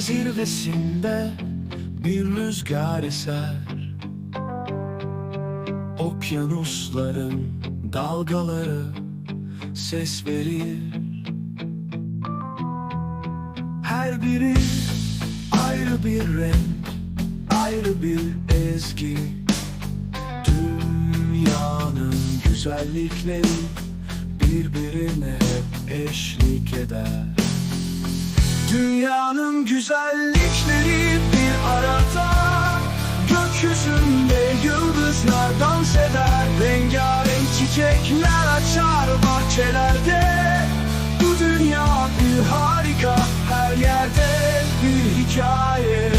zirvesinde bir rüzgar eser. Okyanusların dalgaları ses verir. Her biri ayrı bir renk, ayrı bir ezgi. Dünyanın güzellikleri birbirine hep eşlik eder Dünyanın güzellikleri bir arada Gökyüzünde yıldızlar dans eder Rengarenk çiçekler açar bahçelerde. Bu dünya bir harika Her yerde bir hikaye